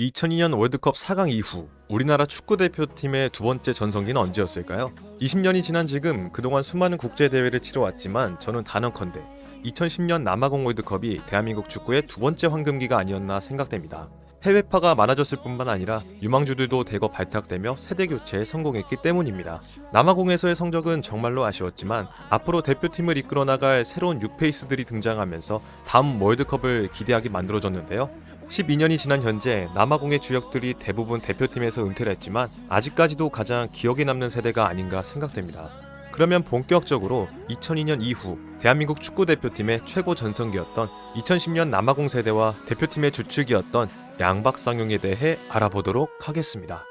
2002년 월드컵 4강 이후 우리나라 축구 대표팀의 두 번째 전성기는 언제였을까요? 20년이 지난 지금 그동안 수많은 국제 대회를 치러왔지만 저는 단언컨대 2010년 남아공 월드컵이 대한민국 축구의 두 번째 황금기가 아니었나 생각됩니다. 해외파가 많아졌을 뿐만 아니라 유망주들도 대거 발탁되며 세대 교체에 성공했기 때문입니다. 남아공에서의 성적은 정말로 아쉬웠지만 앞으로 대표팀을 이끌어 나갈 새로운 뉴페이스들이 등장하면서 다음 월드컵을 기대하게 만들어졌는데요. 12년이 지난 현재 남아공의 주역들이 대부분 대표팀에서 은퇴를 했지만 아직까지도 가장 기억에 남는 세대가 아닌가 생각됩니다. 그러면 본격적으로 2002년 이후 대한민국 축구 대표팀의 최고 전성기였던 2010년 남아공 세대와 대표팀의 주축이었던 양박상용에 대해 알아보도록 하겠습니다.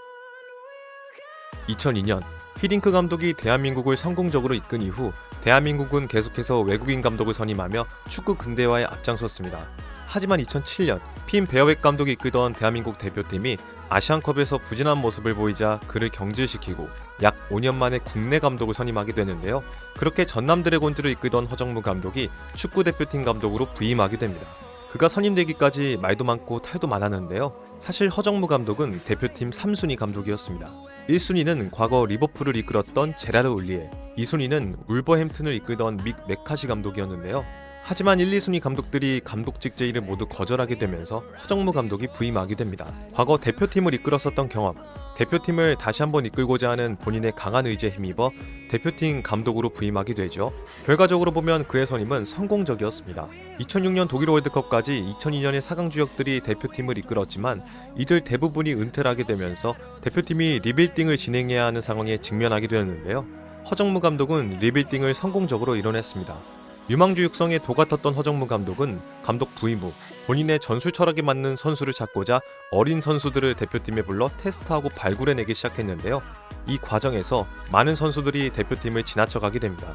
2002년 히딩크 감독이 대한민국을 성공적으로 이끈 이후 대한민국은 계속해서 외국인 감독을 선임하며 축구 근대화에 앞장섰습니다. 하지만 2007년 핀 베어웻 감독이 이끌던 대한민국 대표팀이 아시안컵에서 부진한 모습을 보이자 그를 경질시키고 약 5년 만에 국내 감독을 선임하게 되는데요. 그렇게 전남 드래곤즈를 이끌던 허정무 감독이 축구 대표팀 감독으로 부임하게 됩니다. 그가 선임되기까지 말도 많고 탈도 많았는데요. 사실 허정무 감독은 대표팀 3순위 감독이었습니다. 1순위는 과거 리버풀을 이끌었던 제라르 울리에, 2순위는 울버햄튼을 이끌던 믹 메카시 감독이었는데요. 하지만 1, 2순위 감독들이 감독직 제의를 모두 거절하게 되면서 허정무 감독이 부임하게 됩니다. 과거 대표팀을 이끌었었던 경험, 대표팀을 다시 한번 이끌고자 하는 본인의 강한 의지에 힘입어 대표팀 감독으로 부임하게 되죠. 결과적으로 보면 그의 선임은 성공적이었습니다. 2006년 독일 월드컵까지 2002년의 4강 주역들이 대표팀을 이끌었지만 이들 대부분이 은퇴를 하게 되면서 대표팀이 리빌딩을 진행해야 하는 상황에 직면하게 되었는데요. 허정무 감독은 리빌딩을 성공적으로 이뤄냈습니다. 유망주 육성에 도같았던 허정무 감독은 감독 부임 후 본인의 전술 철학에 맞는 선수를 찾고자 어린 선수들을 대표팀에 불러 테스트하고 발굴해내기 시작했는데요. 이 과정에서 많은 선수들이 대표팀을 지나쳐가게 됩니다.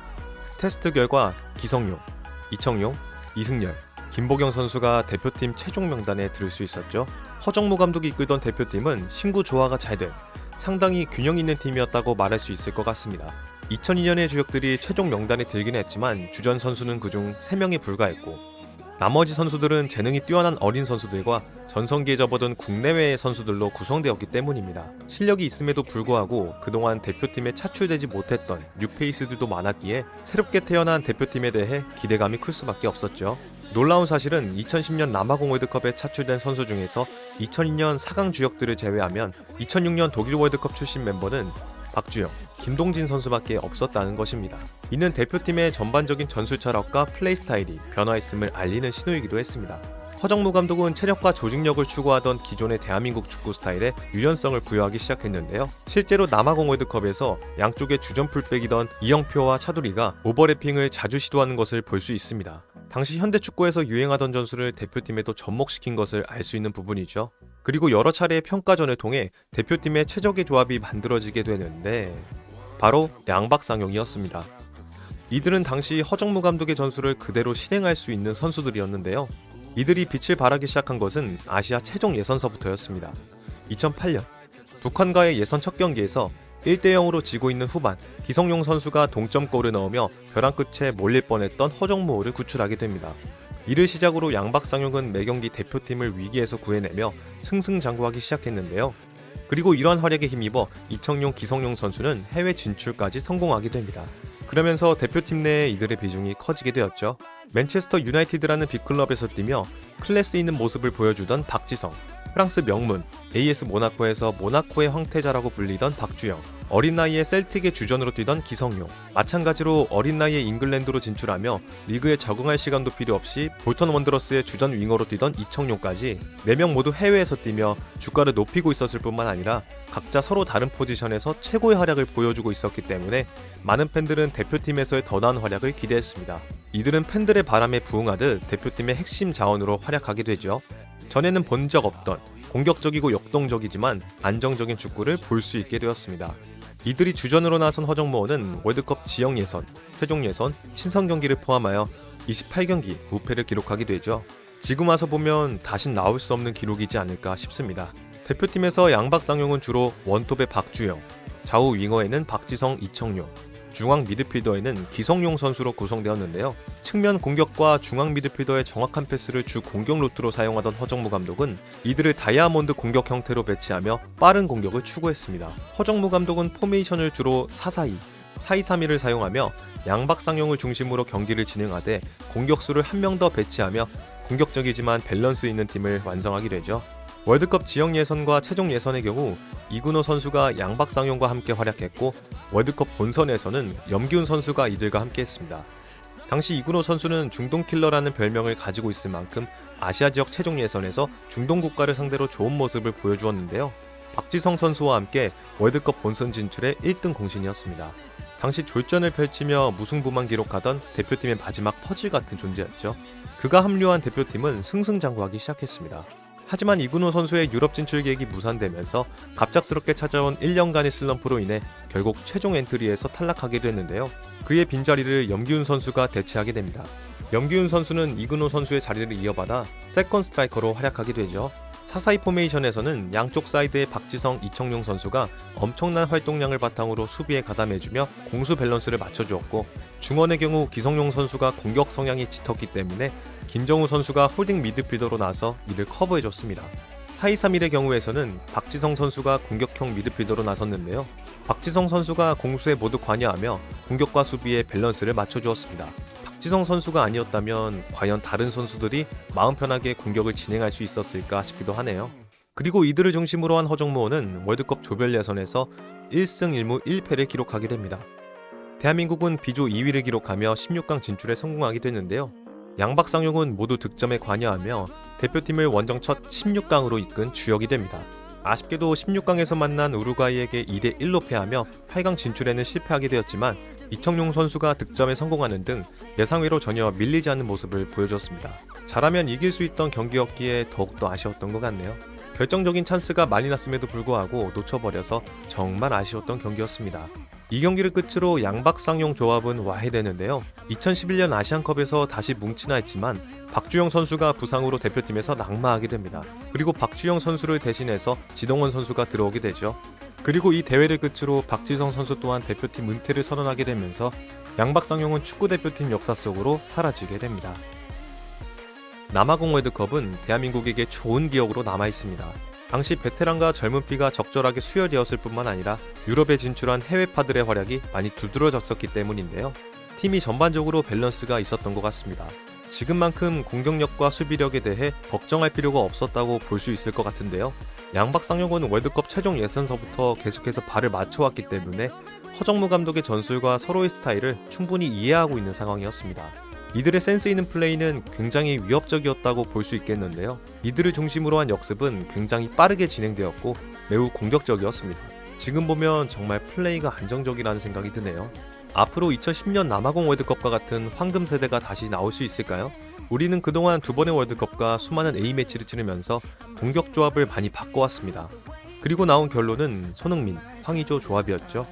테스트 결과 기성용, 이청용, 이승열, 김보경 선수가 대표팀 최종 명단에 들을 수 있었죠. 허정무 감독이 이끌던 대표팀은 신구 조화가 잘된 상당히 균형 있는 팀이었다고 말할 수 있을 것 같습니다. 2002년의 주역들이 최종 명단에 들긴 했지만 주전 선수는 그중 3명에 불과했고 나머지 선수들은 재능이 뛰어난 어린 선수들과 전성기에 접어든 국내외의 선수들로 구성되었기 때문입니다. 실력이 있음에도 불구하고 그동안 대표팀에 차출되지 못했던 뉴페이스들도 많았기에 새롭게 태어난 대표팀에 대해 기대감이 클 수밖에 없었죠. 놀라운 사실은 2010년 남아공 월드컵에 차출된 선수 중에서 2002년 4강 주역들을 제외하면 2006년 독일 월드컵 출신 멤버는 박주영, 김동진 선수밖에 없었다는 것입니다. 이는 대표팀의 전반적인 전술 철학과 플레이 스타일이 변화했음을 알리는 신호이기도 했습니다. 허정무 감독은 체력과 조직력을 추구하던 기존의 대한민국 축구 스타일에 유연성을 부여하기 시작했는데요. 실제로 남아공 월드컵에서 양쪽의 주전 풀백이던 이영표와 차두리가 오버래핑을 자주 시도하는 것을 볼 수 있습니다. 당시 현대 축구에서 유행하던 전술을 대표팀에도 접목시킨 것을 알 수 있는 부분이죠. 그리고 여러 차례의 평가전을 통해 대표팀의 최적의 조합이 만들어지게 되는데 바로 양박상용이었습니다. 이들은 당시 허정무 감독의 전술을 그대로 실행할 수 있는 선수들이었는데요. 이들이 빛을 발하기 시작한 것은 아시아 최종 예선서부터였습니다. 2008년 북한과의 예선 첫 경기에서 1대 0으로 지고 있는 후반 기성용 선수가 동점골을 넣으며 벼랑 끝에 몰릴 뻔했던 허정무호를 구출하게 됩니다. 이를 시작으로 양박상용은 매경기 대표팀을 위기에서 구해내며 승승장구하기 시작했는데요. 그리고 이러한 활약에 힘입어 이청용, 기성용 선수는 해외 진출까지 성공하게 됩니다. 그러면서 대표팀 내에 이들의 비중이 커지게 되었죠. 맨체스터 유나이티드라는 빅클럽에서 뛰며 클래스 있는 모습을 보여주던 박지성, 프랑스 명문 AS 모나코에서 모나코의 황태자라고 불리던 박주영, 어린 나이에 셀틱의 주전으로 뛰던 기성용, 마찬가지로 어린 나이에 잉글랜드로 진출하며 리그에 적응할 시간도 필요 없이 볼턴 원더러스의 주전 윙어로 뛰던 이청용까지 4명 모두 해외에서 뛰며 주가를 높이고 있었을 뿐만 아니라 각자 서로 다른 포지션에서 최고의 활약을 보여주고 있었기 때문에 많은 팬들은 대표팀에서의 더 나은 활약을 기대했습니다. 이들은 팬들의 바람에 부응하듯 대표팀의 핵심 자원으로 활약하게 되죠. 전에는 본 적 없던 공격적이고 역동적이지만 안정적인 축구를 볼 수 있게 되었습니다. 이들이 주전으로 나선 허정모어는 월드컵 지역 예선, 최종 예선, 친선 경기를 포함하여 28경기 무패를 기록하게 되죠. 지금 와서 보면 다신 나올 수 없는 기록이지 않을까 싶습니다. 대표팀에서 양박상용은 주로 원톱의 박주영, 좌우 윙어에는 박지성, 이청용, 중앙 미드필더에는 기성용 선수로 구성되었는데요. 측면 공격과 중앙 미드필더의 정확한 패스를 주 공격 루트로 사용하던 허정무 감독은 이들을 다이아몬드 공격 형태로 배치하며 빠른 공격을 추구했습니다. 허정무 감독은 포메이션을 주로 4-4-2, 4-2-3-1을 사용하며 양박상용을 중심으로 경기를 진행하되 공격수를 한 명 더 배치하며 공격적이지만 밸런스 있는 팀을 완성하게 되죠. 월드컵 지역 예선과 최종 예선의 경우 이근호 선수가 양박상용과 함께 활약했고 월드컵 본선에서는 염기훈 선수가 이들과 함께했습니다. 당시 이근호 선수는 중동 킬러라는 별명을 가지고 있을 만큼 아시아 지역 최종 예선에서 중동 국가를 상대로 좋은 모습을 보여주었는데요. 박지성 선수와 함께 월드컵 본선 진출의 1등 공신이었습니다. 당시 졸전을 펼치며 무승부만 기록하던 대표팀의 마지막 퍼즐 같은 존재였죠. 그가 합류한 대표팀은 승승장구하기 시작했습니다. 하지만 이근호 선수의 유럽 진출 계획이 무산되면서 갑작스럽게 찾아온 1년간의 슬럼프로 인해 결국 최종 엔트리에서 탈락하게 됐는데요. 그의 빈자리를 염기훈 선수가 대체하게 됩니다. 염기훈 선수는 이근호 선수의 자리를 이어받아 세컨 스트라이커로 활약하게 되죠. 사사이 포메이션에서는 양쪽 사이드의 박지성, 이청용 선수가 엄청난 활동량을 바탕으로 수비에 가담해주며 공수 밸런스를 맞춰주었고 중원의 경우 기성용 선수가 공격 성향이 짙었기 때문에 김정우 선수가 홀딩 미드필더로 나서 이를 커버해줬습니다. 4-2-3-1의 경우에서는 박지성 선수가 공격형 미드필더로 나섰는데요. 박지성 선수가 공수에 모두 관여하며 공격과 수비의 밸런스를 맞춰주었습니다. 박지성 선수가 아니었다면 과연 다른 선수들이 마음 편하게 공격을 진행할 수 있었을까 싶기도 하네요. 그리고 이들을 중심으로 한 허정무호는 월드컵 조별 예선에서 1승 1무 1패를 기록하게 됩니다. 대한민국은 비조 2위를 기록하며 16강 진출에 성공하게 됐는데요. 양박상용은 모두 득점에 관여하며 대표팀을 원정 첫 16강으로 이끈 주역이 됩니다. 아쉽게도 16강에서 만난 우루과이에게 2대 1로 패하며 8강 진출에는 실패하게 되었지만 이청용 선수가 득점에 성공하는 등 예상외로 전혀 밀리지 않는 모습을 보여줬습니다. 잘하면 이길 수 있던 경기였기에 더욱더 아쉬웠던 것 같네요. 결정적인 찬스가 많이 났음에도 불구하고 놓쳐버려서 정말 아쉬웠던 경기였습니다. 이 경기를 끝으로 양박상용 조합은 와해되는데요. 2011년 아시안컵에서 다시 뭉치나 했지만 박주영 선수가 부상으로 대표팀에서 낙마하게 됩니다. 그리고 박주영 선수를 대신해서 지동원 선수가 들어오게 되죠. 그리고 이 대회를 끝으로 박지성 선수 또한 대표팀 은퇴를 선언하게 되면서 양박상용은 축구 대표팀 역사 속으로 사라지게 됩니다. 남아공 월드컵은 대한민국에게 좋은 기억으로 남아 있습니다. 당시 베테랑과 젊은 피가 적절하게 수혈되었을 뿐만 아니라 유럽에 진출한 해외파들의 활약이 많이 두드러졌었기 때문인데요. 팀이 전반적으로 밸런스가 있었던 것 같습니다. 지금만큼 공격력과 수비력에 대해 걱정할 필요가 없었다고 볼 수 있을 것 같은데요. 양박상용은 월드컵 최종 예선서부터 계속해서 발을 맞춰왔기 때문에 허정무 감독의 전술과 서로의 스타일을 충분히 이해하고 있는 상황이었습니다. 이들의 센스 있는 플레이는 굉장히 위협적이었다고 볼 수 있겠는데요. 이들을 중심으로 한 역습은 굉장히 빠르게 진행되었고 매우 공격적이었습니다. 지금 보면 정말 플레이가 안정적이라는 생각이 드네요. 앞으로 2010년 남아공 월드컵과 같은 황금 세대가 다시 나올 수 있을까요? 우리는 그동안 두 번의 월드컵과 수많은 A매치를 치르면서 공격 조합을 많이 바꿔왔습니다. 그리고 나온 결론은 손흥민, 황의조 조합이었죠.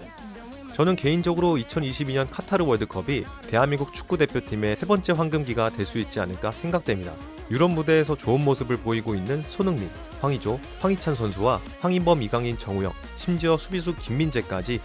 저는 개인적으로 2022년 카타르 월드컵이 대한민국 축구 대표팀의 세 번째 황금기가 될 수 있지 않을까 생각됩니다. 유럽 무대에서 좋은 모습을 보이고 있는 손흥민, 황의조, 황희찬 선수와 황인범, 이강인, 정우영, 심지어 수비수 김민재까지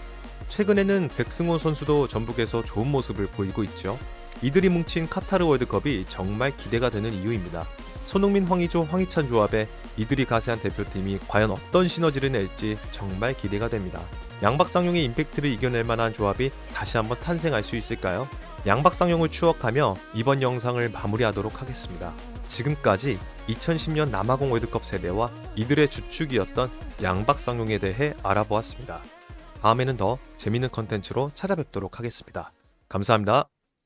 최근에는 백승호 선수도 전북에서 좋은 모습을 보이고 있죠. 이들이 뭉친 카타르 월드컵이 정말 기대가 되는 이유입니다. 손흥민, 황의조, 황희찬 조합에 이들이 가세한 대표팀이 과연 어떤 시너지를 낼지 정말 기대가 됩니다. 양박상용의 임팩트를 이겨낼 만한 조합이 다시 한번 탄생할 수 있을까요? 양박상용을 추억하며 이번 영상을 마무리하도록 하겠습니다. 지금까지 2010년 남아공 월드컵 세대와 이들의 주축이었던 양박상용에 대해 알아보았습니다. 다음에는 더 재밌는 컨텐츠로 찾아뵙도록 하겠습니다. 감사합니다.